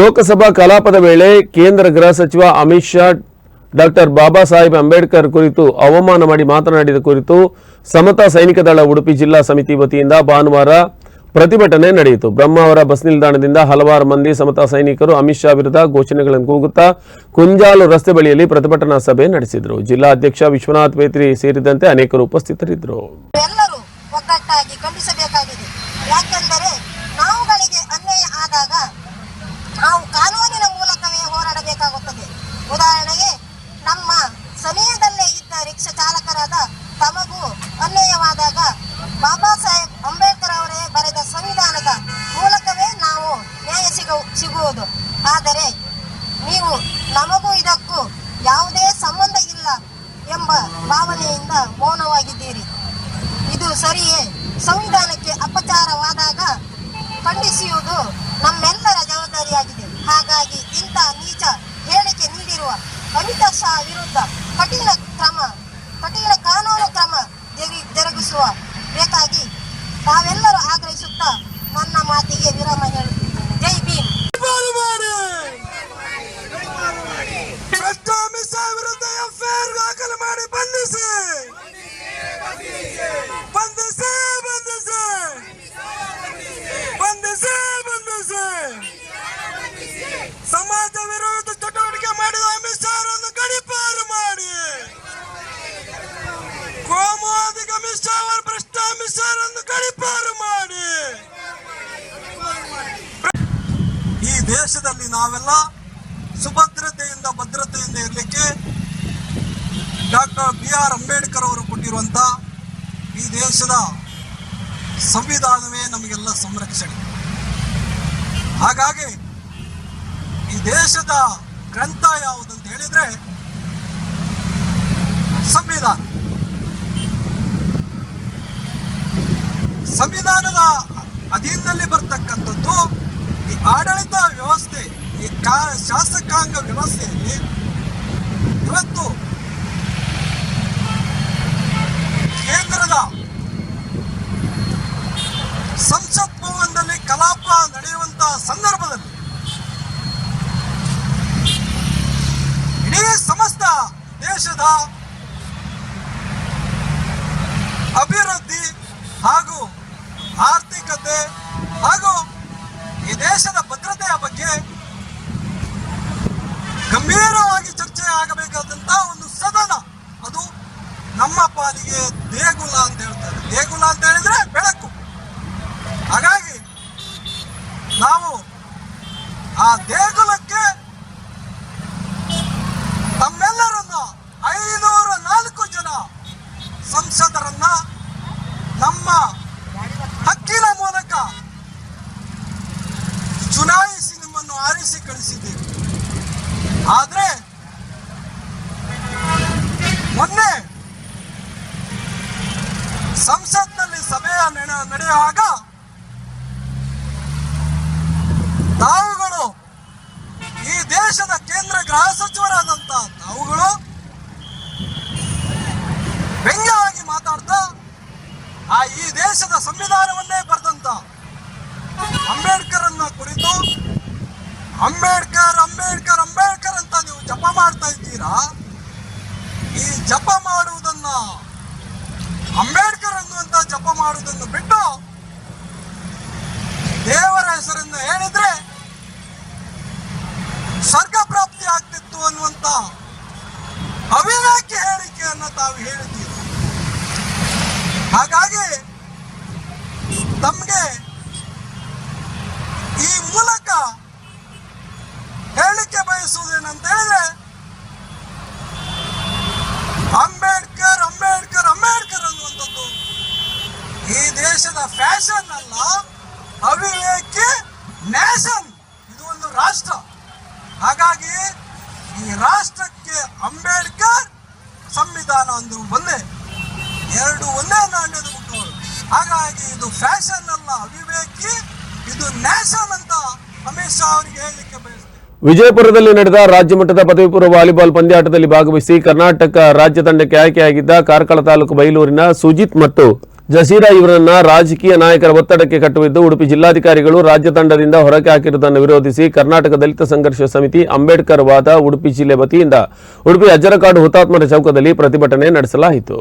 ಲೋಕಸಭಾ ಕಲಾಪದ ವೇಳೆ ಕೇಂದ್ರ ಗೃಹ ಸಚಿವ ಅಮಿತ್ ಶಾ, ಡಾಕ್ಟರ್ ಬಾಬಾ ಸಾಹೇಬ್ ಅಂಬೇಡ್ಕರ್ ಕುರಿತು ಅವಮಾನ ಮಾಡಿ ಮಾತನಾಡಿದ ಕುರಿತು ಸಮತಾ ಸೈನಿಕ ದಳ ಉಡುಪಿ ಜಿಲ್ಲಾ ಸಮಿತಿ ವತಿಯಿಂದ ಭಾನುವಾರ ಪ್ರತಿಭಟನೆ ನಡೆಯಿತು. ಬ್ರಹ್ಮಾವರ ಬಸ್ ನಿಲ್ದಾಣದಿಂದ ಹಲವಾರು ಮಂದಿ ಸಮತಾ ಸೈನಿಕರು ಅಮಿತ್ ಶಾ ವಿರುದ್ಧ ಘೋಷಣೆಗಳನ್ನು ಕೂಗುತ್ತಾ ಕುಂಜಾಲು ರಸ್ತೆ ಬಳಿಯಲ್ಲಿ ಪ್ರತಿಭಟನಾ ಸಭೆ ನಡೆಸಿದರು. ಜಿಲ್ಲಾ ಅಧ್ಯಕ್ಷ ವಿಶ್ವನಾಥ್ ಬೇತ್ರಿ ಸೇರಿದಂತೆ ಅನೇಕರು ಉಪಸ್ಥಿತರಿದ್ದರು. ಬಾಬಾ ಸಾಹೇಬ್ ಅಂಬೇಡ್ಕರ್ ಅವರೇ ಬರೆದ ಸಂವಿಧಾನದ ಮೂಲಕವೇ ನಾವು ನ್ಯಾಯ ಸಿಗು, ಸಿಗುವುದು. ಆದರೆ ನೀವು ನಮಗೂ ಇದಕ್ಕೂ ಯಾವುದೇ ಸಂಬಂಧ ಇಲ್ಲ ಎಂಬ ಭಾವನೆಯಿಂದ ಮೌನವಾಗಿದ್ದೀರಿ. ಇದು ಸರಿಯೇ? ಸಂವಿಧಾನಕ್ಕೆ ಅಪಚಾರವಾದಾಗ ಖಂಡಿಸುವುದು ನಮ್ಮೆಲ್ಲರ ಜವಾಬ್ದಾರಿಯಾಗಿದೆ. ಹಾಗಾಗಿ ಇಂಥ ನೀಚ ಹೇಳಿಕೆ ನೀಡಿರುವ ಅಮಿತ್ ಶಾ ವಿರುದ್ಧ ಕಠಿಣ ಕ್ರಮ, ಕಠಿಣ ಕಾನೂನು ಕ್ರಮ ಜರುಗಿ- ಜರುಗಿಸುವ ಬೇಕಾಗಿ ತಾವೆಲ್ಲರೂ ಆಗ್ರಹಿಸುತ್ತಾ ನನ್ನ ಮಾತಿಗೆ ವಿರಾಮ ಹೇಳುತ್ತಿದ್ದೇನೆ. ಜೈ ಭೀಮ್. ಮಾಡಿ, ಬಂಧಿಸಿ! ಬಂಧಿಸಿ ಬಂಧಿಸಿ! ಬಂಧಿಸಿ ಬಂಧಿಸಿ! ಸಮಾಜ ವಿರೋಧ ದೇಶದಲ್ಲಿ ನಾವೆಲ್ಲ ಸುಭದ್ರತೆಯಿಂದ ಭದ್ರತೆಯಿಂದ ಇರಲಿಕ್ಕೆ ಡಾಕ್ಟರ್ ಬಿ ಆರ್ ಅಂಬೇಡ್ಕರ್ ಅವರು ಕೊಟ್ಟಿರುವಂಥ ಈ ದೇಶದ ಸಂವಿಧಾನವೇ ನಮಗೆಲ್ಲ ಸಂರಕ್ಷಣೆ. ಹಾಗಾಗಿ ಈ ದೇಶದ ಗ್ರಂಥ ಯಾವುದಂತ ಹೇಳಿದ್ರೆ ಸಂವಿಧಾನ. ಸಂವಿಧಾನದ ಅಧೀನದಲ್ಲಿ ಬರ್ತಕ್ಕಂಥದ್ದು ಈ ಆಡಳಿತ ವ್ಯವಸ್ಥೆ, ಈ ಕಾ, ಶಾಸಕಾಂಗ ವ್ಯವಸ್ಥೆಯಲ್ಲಿ ಇವತ್ತು ಕೇಂದ್ರದ ಸಂಸತ್ ಭವನದಲ್ಲಿ ಕಲಾಪ ನಡೆಯುವಂತಹ ಸಂದರ್ಭದಲ್ಲಿ ಇಡೀ ಸಮಸ್ತ ದೇಶದ ಅಭಿವೃದ್ಧಿ ಹಾಗೂ ಆರ್ಥಿಕತೆ ಹಾಗೂ ಈ ದೇಶದ ಭದ್ರತೆಯ ಬಗ್ಗೆ ಗಂಭೀರವಾಗಿ ಚರ್ಚೆ ಆಗಬೇಕಾದಂತ ಒಂದು ಸದನ. ಅದು ನಮ್ಮ ಪಾಲಿಗೆ ದೇಗುಲ ಅಂತ ಹೇಳ್ತಾರೆ. ದೇಗುಲ ಅಂತ ಹೇಳಿದ್ರೆ ನಿಮ್ಮನ್ನು ಆರಿಸಿ ಕಳಿಸಿದ್ದೀವಿ. ಆದ್ರೆ ಮೊನ್ನೆ ಸಂಸತ್ನಲ್ಲಿ ಸಭೆಯ ನಡೆ- ನಡೆಯುವಾಗ ತಾವುಗಳು ಈ ದೇಶದ ಕೇಂದ್ರ ಗೃಹ ಸಚಿವರಾದಂತ ತಾವುಗಳು ವ್ಯಂಗ್ಯವಾಗಿ ಮಾತಾಡ್ತಾ ಆ ಈ ದೇಶದ ಸಂವಿಧಾನವನ್ನೇ ಬರೆದಂತ ಅಂಬೇಡ್ಕರ್ ಅನ್ನ ಕುರಿತು ಅಂಬೇಡ್ಕರ್ ಅಂಬೇಡ್ಕರ್ ಅಂಬೇಡ್ಕರ್ ಅಂತ ನೀವು ಜಪ ಮಾಡ್ತಾ ಇದ್ದೀರಾ? ಈ ಜಪ ಮಾಡುವುದನ್ನ ಅಂಬೇಡ್ಕರ್ ಅನ್ನುವಂತ ಜಪ ಮಾಡುವುದನ್ನು ಬಿಟ್ಟು ದೇವರ ಹೆಸರನ್ನು ಹೇಳಿದ್ರೆ ಸ್ವರ್ಗ ಪ್ರಾಪ್ತಿ ಆಗ್ತಿತ್ತು ಅನ್ನುವಂತ ಅವಿವೇಕಿ ಹೇಳಿಕೆಯನ್ನು ತಾವು ಹೇಳಿದ್ದೀರಿ? ಹಾಗಾಗಿ ತಮಗೆ ಈ ಮೂಲಕ ಹೇಳಿಕೆ ಹೇಳಿದ್ರೆ ಅಂಬೇಡ್ಕರ್ ಅಂಬೇಡ್ಕರ್ ಅಂಬೇಡ್ಕರ್ ಅನ್ನುವಂಥದ್ದು. ಈ ದೇಶದ ಫ್ಯಾಷನ್ ಅಲ್ಲ, ಅವಿವೇಕಿ ನ್ಯಾಷನ್. ಇದು ಒಂದು ರಾಷ್ಟ್ರ. ಹಾಗಾಗಿ ಈ ರಾಷ್ಟ್ರಕ್ಕೆ ಅಂಬೇಡ್ಕರ್ ಸಂವಿಧಾನ ಅಂದ್ರು ಒಂದೇ. ಎರಡು ಒಂದೇ ನಾಣ್ಯದ ಮುಖಗಳು ಹಾಗಾಗಿ ಇದು ಫ್ಯಾಷನ್ ಅಲ್ಲ, ಅವಿವೇಕಿ, ಇದು ನ್ಯಾಷನ್ ಅಂತ ಅಮಿತ್ ಶಾ ಅವರಿಗೆ ಹೇಳಲಿಕ್ಕೆ ವಿಜಯಪುರದಲ್ಲಿ ನಡೆದ ರಾಜ್ಯ ಮಟ್ಟದ ಪದವಿ ಪೂರ್ವ ವಾಲಿಬಾಲ್ ಪಂದ್ಯಾಟದಲ್ಲಿ ಭಾಗವಹಿಸಿ ಕರ್ನಾಟಕ ರಾಜ್ಯ ತಂಡಕ್ಕೆ ಆಯ್ಕೆಯಾಗಿದ್ದ ಕಾರ್ಕಳ ತಾಲೂಕು ಬೈಲೂರಿನ ಸುಜಿತ್ ಮತ್ತು ಜಸೀರಾ ಇವರನ್ನ ರಾಜಕೀಯ ನಾಯಕರ ಒತ್ತಡಕ್ಕೆ ಕಟ್ಟುವಿದ್ದು ಉಡುಪಿ ಜಿಲ್ಲಾಧಿಕಾರಿಗಳು ರಾಜ್ಯ ತಂಡದಿಂದ ಹೊರಗೆ ಹಾಕಿರುವುದನ್ನು ವಿರೋಧಿಸಿ ಕರ್ನಾಟಕ ದಲಿತ ಸಂಘರ್ಷ ಸಮಿತಿ ಅಂಬೇಡ್ಕರ್ ವಾದ ಉಡುಪಿ ಜಿಲ್ಲೆ ವತಿಯಿಂದ ಉಡುಪಿ ಅಜ್ಜರಕಾಡು ಹುತಾತ್ಮರ ಚೌಕದಲ್ಲಿ ಪ್ರತಿಭಟನೆ ನಡೆಸಲಾಯಿತು.